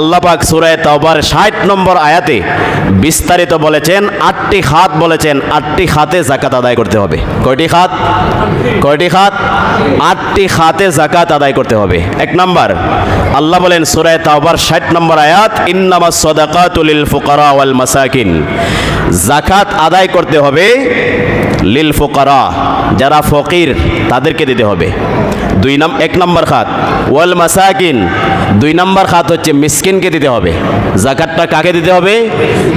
আল্লাহ পাক সুরায় তাওবার ষাট নম্বর আয়াতে বিস্তারিত বলেছেন, আটটি খাত বলেছেন, আটটি খাতে জাকাত আদায় করতে হবে। কয়টি খাত? কয়টি খাত? আটটি খাতে জাকাত আদায় করতে হবে। এক নম্বর, আল্লাহ বলেন সুরায় তাওবার ষাট নম্বর আয়াত, ইন্নামা সদাকাতুলিল ফুকারা ওয়াল মাসাকিন। জাকাত আদায় করতে হবে লিল ফোকারা, যারা ফকির, তাদেরকে দিতে হবে। দুই নাম এক নম্বর খাত। ওয়াল মাসাকিন, দুই নম্বর খাত হচ্ছে মিসকিনকে দিতে হবে। জাকাতটা কাকে দিতে হবে?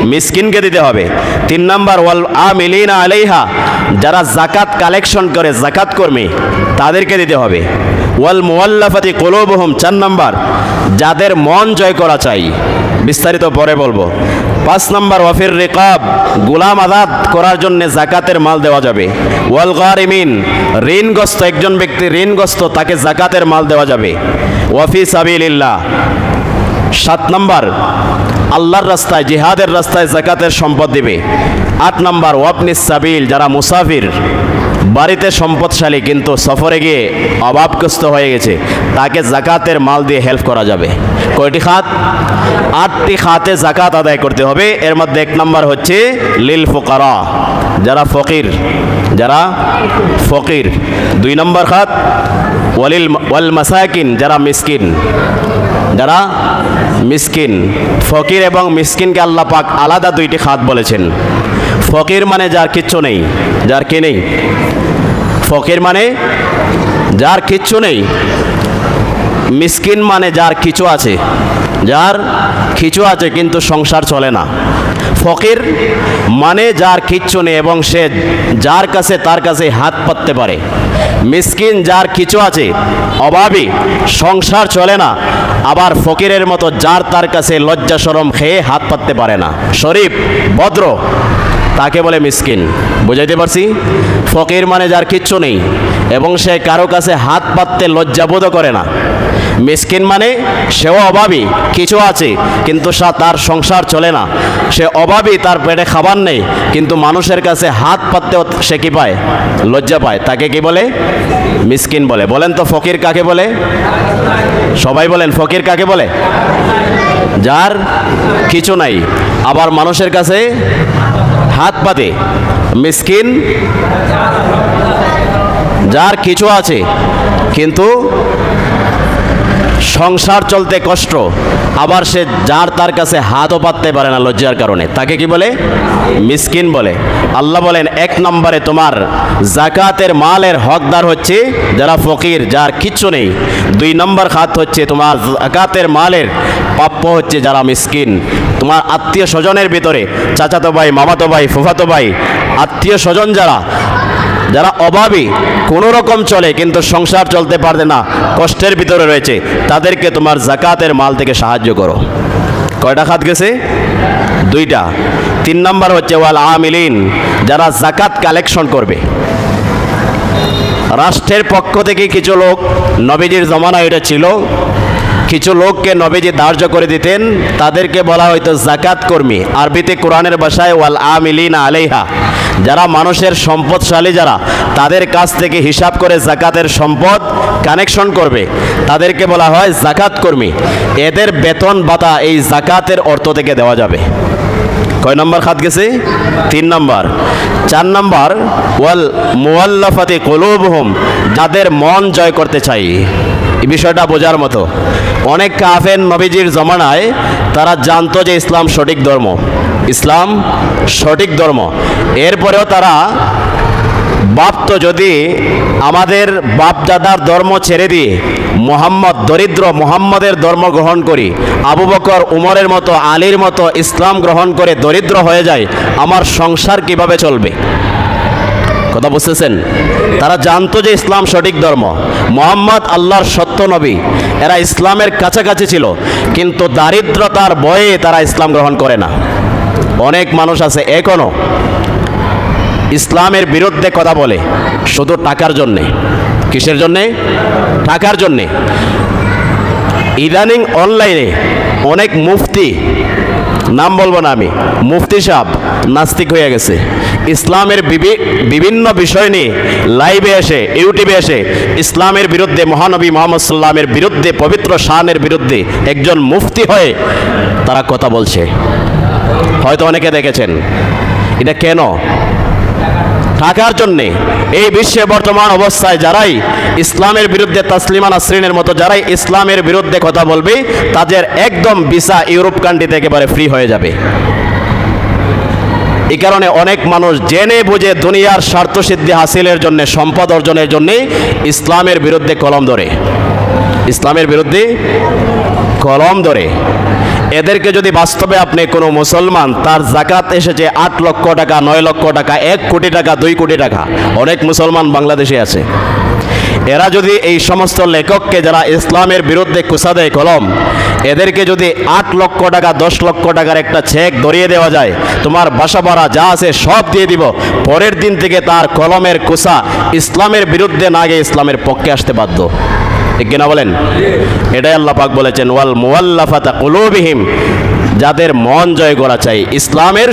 মিসকিনকে দিতে হবে। তিন নম্বর, ওয়াল আমিলিনা আলাইহা, যারা জাকাত কালেকশন করে, জাকাত কর্মী, তাদেরকে দিতে হবে। ওয়াল মুয়াল্লাফাতি কুলুবুহুম, চার নম্বর, যাদের মন জয় করা চাই। বিস্তারিত পরে বলব। পাঁচ নম্বর, ওয়াফির রেকাব, গুলাম আজাদ করার জন্য জাকাতের মাল দেওয়া যাবে। ওয়াল গারিমিন, ঋণগ্রস্ত একজন ব্যক্তি ঋণগ্রস্ত, তাকে জাকাতের মাল দেওয়া যাবে। ওয়াফি সাবিলিল্লাহ। সাত নম্বর, আল্লাহর রাস্তায়, জিহাদের রাস্তায় জাকাতের সম্পদ দিবে। আট নম্বর ওয়াপনিস সাবিল, যারা মুসাফির বাড়িতে সম্পদশালী, কিন্তু সফরে গিয়ে অভাবগ্রস্ত হয়ে গেছে। তাকে জাকাতের মাল দিয়ে হেল্প করা যাবে। কয়টি খাত? আটটি খাতে জাকাত আদায় করতে হবে। এর মধ্যে এক নম্বর হচ্ছে লিল ফোকারা, যারা ফকির যারা ফকির। দুই নম্বর খাত, ওয়ালিল, ওয়াল মাসাকিন, যারা মিসকিন, যারা মিসকিন। ফকির এবং মিসকিনকে আল্লাহ পাক আলাদা দুইটি খাত বলেছেন। ফকির মানে যার কিচ্ছু নেই, যার কি নেই? ফকির মানে যার কিচ্ছু নেই। মিসকিন মানে যার কিছু আছে, যার কিছু আছে কিন্তু সংসার চলে না। ফকির মানে যার কিচ্ছু নেই এবং সে যার কাছে তার কাছে হাত পাততে পারে। মিসকিন যার কিছু আছে, অভাবী, সংসার চলে না, আবার ফকিরের মতো যার তার কাছে লজ্জা সরম খেয়ে হাত পাততে পারে না। শরীফ, ভদ্র, তাকে বলে মিসকিন। বুঝাইতে পারছি? ফকির মানে যার কিচ্ছু নেই এবং সে কারও কাছে হাত পাততে লজ্জাবোধ করে না। মিসকিন মানে সেও অভাবী, কিছু আছে, কিন্তু তার সংসার চলে না। সে অভাবী, তার পেটে খাবার নেই, কিন্তু মানুষের কাছে হাত পাততেও সে কি পায়? লজ্জা পায়। তাকে কি বলে? মিসকিন বলে। বলেন তো ফকির কাকে বলে? সবাই বলেন, ফকির কাকে বলে? যার কিছু নাই, আবার মানুষের কাছে হাত পাতে। মিসকিন, যার কিছু আছে, কিন্তু সংসার চলতে কষ্ট, আবার সে যার তার কাছে হাতও পাততে পারে না লজ্জার কারণে। তাকে কি বলে? মিসকিন বলে। আল্লাহ বলেন, এক নম্বরে তোমার জাকাতের মালের হকদার হচ্ছে যারা ফকির, যার কিচ্ছু নেই। দুই নম্বর খাত হচ্ছে তোমার জাকাতের মালের প্রাপ্য হচ্ছে যারা মিসকিন। তোমার আত্মীয় স্বজনের ভিতরে চাচাতো ভাই, মামাতো ভাই, ফুফাতো ভাই, আত্মীয় স্বজন যারা যারা অভাবী, কোনো রকম চলে, কিন্তু সংসার চলতে পারবে না, কষ্টের ভিতরে রয়েছে, তাদেরকে তোমার জাকাতের মাল থেকে সাহায্য করো। কয়টা খাত গেছে? দুইটা। তিন নম্বর হচ্ছে, ওয়াল আমিলিন, যারা জাকাত কালেকশন করবে। রাষ্ট্রের পক্ষ থেকে কিছু লোক নবীজির জমানা এটা ছিল। কিছু লোককে নবীজি ধার্য করে দিতেন, তাদেরকে বলা হয়তো জাকাত কর্মী। আরবিতে কোরআনের ভাষায়, ওয়াল আমিলিন আলাইহা। যারা মানুষের সম্পদশালী যারা, তাদের কাছ থেকে হিসাব করে জাকাতের সম্পদ কানেকশন করবে। তাদেরকে বলা হয় জাকাত কর্মী। এদের বেতন ভাতা এই জাকাতের অর্থ থেকে দেওয়া যাবে। কয় নম্বর খাত গেছে? তিন নম্বর। চার নম্বর, ওয়াল মুয়াল্লাফাতি কুলুবহুম, যাদের মন জয় করতে চাই। এই বিষয়টা বোঝার মতো। অনেক কাফের নবীজির জমানায় তারা জানতো যে ইসলাম সঠিক ধর্ম। ইসলাম সঠিক ধর্ম। এরপরেও তারা বাপ তো যদি আমাদের বাপদাদার ধর্ম ছেড়ে দিয়ে মোহাম্মদ, দরিদ্র মোহাম্মদের ধর্ম গ্রহণ করি, আবু বকর, উমরের মতো, আলীর মতো ইসলাম গ্রহণ করে দরিদ্র হয়ে যায়, আমার সংসার কীভাবে চলবে? কথা বুঝতেছেন? তারা জানতো যে ইসলাম সঠিক ধর্ম। মোহাম্মদ আল্লাহর সত্য নবী। এরা ইসলামের কাছাকাছি ছিল, কিন্তু দারিদ্রতার ভয়ে তারা ইসলাম গ্রহণ করে না। অনেক মানুষ আছে এখনও ইসলামের বিরুদ্ধে কথা বলে, শুধু টাকার জন্যে। কিসের জন্যে? টাকার জন্যে। ইদানিং অনলাইনে অনেক মুফতি, নাম বলব না আমি, মুফতি সাহেব নাস্তিক হয়ে গেছে। ইসলামের বিভিন্ন বিষয় নিয়ে লাইভে এসে, ইউটিউবে এসে ইসলামের বিরুদ্ধে, মহানবী মোহাম্মদ সাল্লামের বিরুদ্ধে, পবিত্র শানের বিরুদ্ধে একজন মুফতি হয়ে তারা কথা বলছে। হয়তো অনেকে দেখেছেন। এটা কেন? টাকার জন্যে। এই বিশ্বে বর্তমান অবস্থায় যারাই ইসলামের বিরুদ্ধে তাসলিমা নাসরিনের মতো যারাই ইসলামের বিরুদ্ধে কথা বলবে, তাদের একদম ভিসা ইউরোপ কান্ট্রিতে একেবারে ফ্রি হয়ে যাবে। এই কারণে অনেক মানুষ জেনে বুঝে দুনিয়ার স্বার্থসিদ্ধি হাসিলের জন্য, সম্পদ অর্জনের জন্যে ইসলামের বিরুদ্ধে কলম ধরে। ইসলামের বিরুদ্ধে কলম ধরে। এদেরকে যদি বাস্তবে আপনি কোনো মুসলমান, তার জাকাত এসেছে আট লক্ষ টাকা, নয় লক্ষ টাকা, এক কোটি টাকা, দুই কোটি টাকা। অনেক মুসলমান বাংলাদেশে আছে। এরা যদি এই সমস্ত লেখককে যারা ইসলামের বিরুদ্ধে কুসা দেয় কলম, এদেরকে যদি আট লক্ষ টাকা, দশ লক্ষ টাকার একটা চেক ধরিয়ে দেওয়া যায়, তোমার বাসা ভাড়া যা আছে সব দিয়ে দিব। পরের দিন থেকে তার কলমের কুসা ইসলামের বিরুদ্ধে না গিয়ে ইসলামের পক্ষে আসতে বাধ্য। ঠিক কিনা বলেন? এটাই আল্লাহ পাক বলেছেন, ওয়াল মুয়াল্লাফাতা কুলুবিহিম। যাদের মন জয় করা চাই। ইসলামের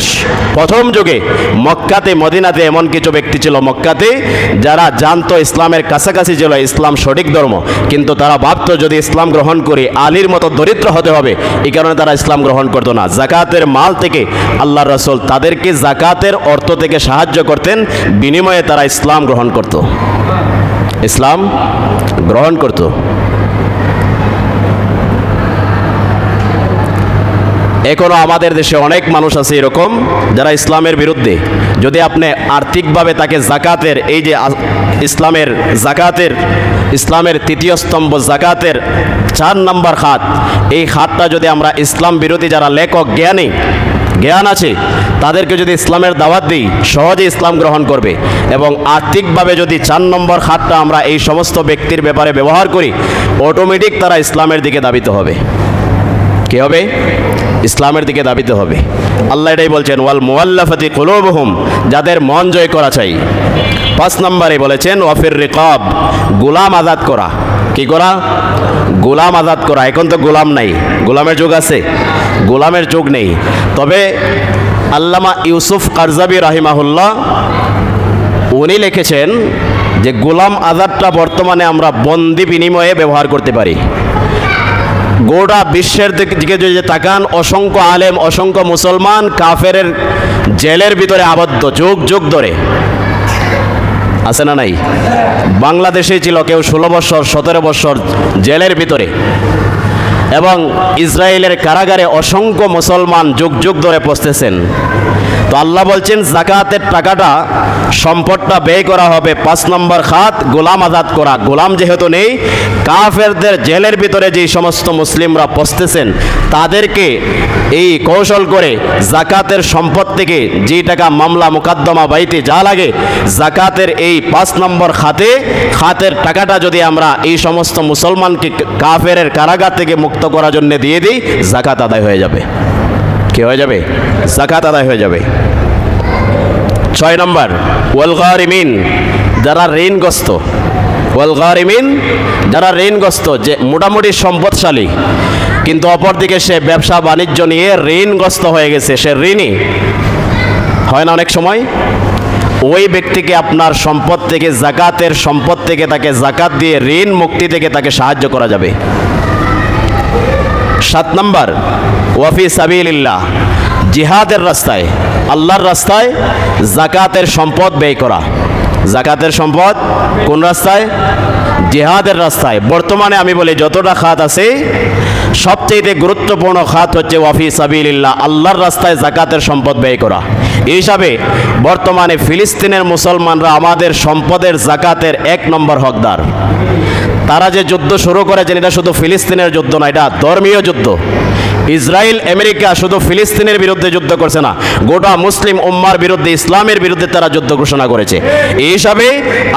প্রথম যুগে মক্কাতে, মদিনাতে এমন কিছু ব্যক্তি ছিল মক্কাতে, যারা জানতো ইসলামের কাছাকাছি ছিল ইসলাম সঠিক ধর্ম। কিন্তু তারা ভাবতো, যদি ইসলাম গ্রহণ করি, আলীর মতো দরিদ্র হতে হবে। এই কারণে তারা ইসলাম গ্রহণ করতো না। জাকাতের মাল থেকে আল্লাহ রসুল তাদেরকে জাকাতের অর্থ থেকে সাহায্য করতেন। বিনিময়ে তারা ইসলাম গ্রহণ করতো। ইসলাম গ্রহণ করত। এখনও আমাদের দেশে অনেক মানুষ আছে এরকম যারা ইসলামের বিরুদ্ধে। যদি আপনি আর্থিকভাবে তাকে জাকাতের, এই যে ইসলামের জাকাতের, ইসলামের তৃতীয় স্তম্ভ জাকাতের চার নাম্বার খাত, এই খাতটা যদি আমরা ইসলাম বিরোধী যারা লেখক, জ্ঞানী, জ্ঞান আছে, তাদেরকে যদি ইসলামের দাওয়াত দিই, সহজে ইসলাম গ্রহণ করবে। এবং আর্থিকভাবে যদি চার নম্বর খাতটা আমরা এই সমস্ত ব্যক্তির ব্যাপারে ব্যবহার করি অটোমেটিক তারা ইসলামের দিকে দাবিত হবে। কি হবে? ইসলামের দিকে দাবিতে হবে। আল্লাহ এটাই বলছেন, ওয়াল মুআল্লাফাতি কুলুবুহুম যাদের মন জয় করা চাই। পাঁচ নম্বরে বলেছেন, ওয়াফির রিকাব গোলাম আজাদ করা। কি করা? গোলাম আজাদ করা। এখন তো গোলাম নাই। গোলামের যুগ আছে। গোলামের যুগ নেই। তবে আল্লামা ইউসুফ কারজাবি রাহিমাহুল্লাহ, উনি লিখেছেন যে, গোলাম আজাদটা বর্তমানে আমরা বন্দি বিনিময়ে ব্যবহার করতে পারি। গোটা বিশ্বের দিকে যদি তাকান, অসংখ্য আলেম, অসংখ্য মুসলমান কাফের জেলের ভিতরে আবদ্ধ, যুগ যুগ ধরে। আছে না নাই? বাংলাদেশে ছিল কেউ ষোলো বছর, সতেরো বছর জেলের ভিতরে। এবং ইসরায়েলের কারাগারে অসংখ্য মুসলমান যুগ যুগ ধরে পৌঁছতেছেন তো আল্লাহ বলছেন, জাকাতের টাকাটা সম্পদটা ব্যয় করা হবে। পাঁচ নম্বর খাত, গোলাম আজাদ করা। গোলাম যেহেতু নেই, কাফেরদের জেলের ভিতরে যেই সমস্ত মুসলিমরা পৌঁছতেছেন তাদেরকে এই কৌশল করে জাকাতের সম্পদ থেকে যে টাকা মামলা, মোকদ্দমা, বাইতে যা লাগে, জাকাতের এই পাঁচ নম্বর খাতে, খাতের টাকাটা যদি আমরা এই সমস্ত মুসলমানকে কাফের কারাগার থেকে মুক্ত করার জন্য দিয়ে দিই, জাকাত আদায় হয়ে যাবে। কি হয়ে যাবে? জাকাত আদায় হয়ে যাবে। ছয় নম্বর ওয়ালগারিমিন যারা ঋণগ্রস্ত। ওয়ালগারিমিন যারা ঋণগ্রস্ত, যে মোটামুটি সম্পদশালী, কিন্তু অপরদিকে সে ব্যবসা বাণিজ্য নিয়ে ঋণগ্রস্ত হয়ে গেছে, সে ঋণী। হয় না অনেক সময়? ওই ব্যক্তিকে আপনার সম্পদ থেকে, জাকাতের সম্পদ থেকে তাকে জাকাত দিয়ে ঋণ মুক্তি থেকে তাকে সাহায্য করা যাবে। সাত নম্বর, ওয়াফি সাবিল্লাহ জিহাদের রাস্তায়, আল্লাহর রাস্তায় জাকাতের সম্পদ ব্যয় করা। জাকাতের সম্পদ কোন রাস্তায়? জেহাদের রাস্তায়। বর্তমানে আমি বলি যতটা খাত আছে সবচেয়ে গুরুত্বপূর্ণ খাত হচ্ছে ওয়াফি সাবিল্লাহ আল্লাহর রাস্তায় জাকাতের সম্পদ ব্যয় করা। এই হিসাবে বর্তমানে ফিলিস্তিনের মুসলমানরা আমাদের সম্পদের জাকাতের এক নম্বর হকদার। তারা যে যুদ্ধ শুরু করেছেন এটা শুধু ফিলিস্তিনের যুদ্ধ না এটা ধর্মীয় যুদ্ধ। ইসরায়েল আমেরিকা শুধু ফিলিস্তিনের বিরুদ্ধে যুদ্ধ করছে না, গোটা মুসলিম উম্মার বিরুদ্ধে ইসলামের বিরুদ্ধে তারা যুদ্ধ ঘোষণা করেছে। এই হিসাবে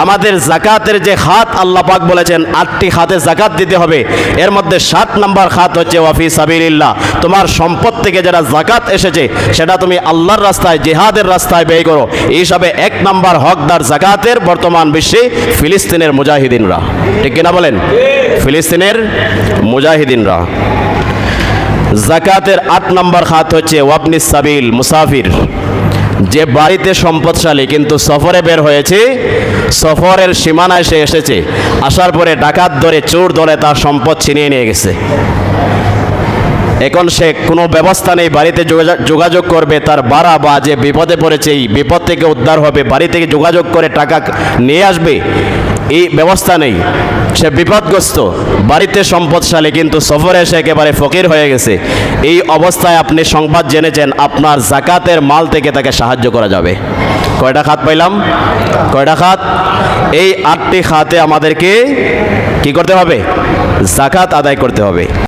আমাদের জাকাতের যে হাত আল্লাহ পাক বলেছেন, আটটি খাতে জাকাত দিতে হবে। এর মধ্যে সাত নাম্বার হাত হচ্ছে ওয়াফি সাবিল্লাহ তোমার সম্পদ থেকে যারা জাকাত এসেছে, সেটা তুমি আল্লাহর রাস্তায়, জেহাদের রাস্তায় ব্যয় করো। এই হিসাবে এক নাম্বার হকদার জাকাতের বর্তমান বিশ্বে ফিলিস্তিনের মুজাহিদিনরা। ঠিক কিনা বলেন? ফিলিস্তিনের মুজাহিদিনরা। জাকাতের আট নম্বর খাত হচ্ছে ওয়াবনি সাবিল, মুসাফির। যে বাড়িতে সম্পদশালী, কিন্তু সফরে বের হয়েছে, সফরের সীমানায় সে এসেছে। আসার পরে ডাকাত ধরে চোর দলে তার সম্পদ ছিনিয়ে নিয়ে গেছে। এখন সে কোনো ব্যবস্থা নেই, বাড়িতে যোগাযোগ- করবে, তার বাড়া বা যে বিপদে পড়েছে, এই বিপদ থেকে উদ্ধার হবে, বাড়ি থেকে যোগাযোগ করে টাকা নিয়ে আসবে, এই ব্যবস্থা নেই। সে বিপদগ্রস্ত, বাড়িতে সম্পদশালী, কিন্তু সফরে এসে একেবারে ফকির হয়ে গেছে। এই অবস্থায় আপনি সংবাদ জেনেছেন, আপনার জাকাতের মাল থেকে তাকে সাহায্য করা যাবে। কয়টা খাত পাইলাম? কয়টা খাত? এই আটটি খাতে আমাদেরকে কি করতে হবে? জাকাত আদায় করতে হবে।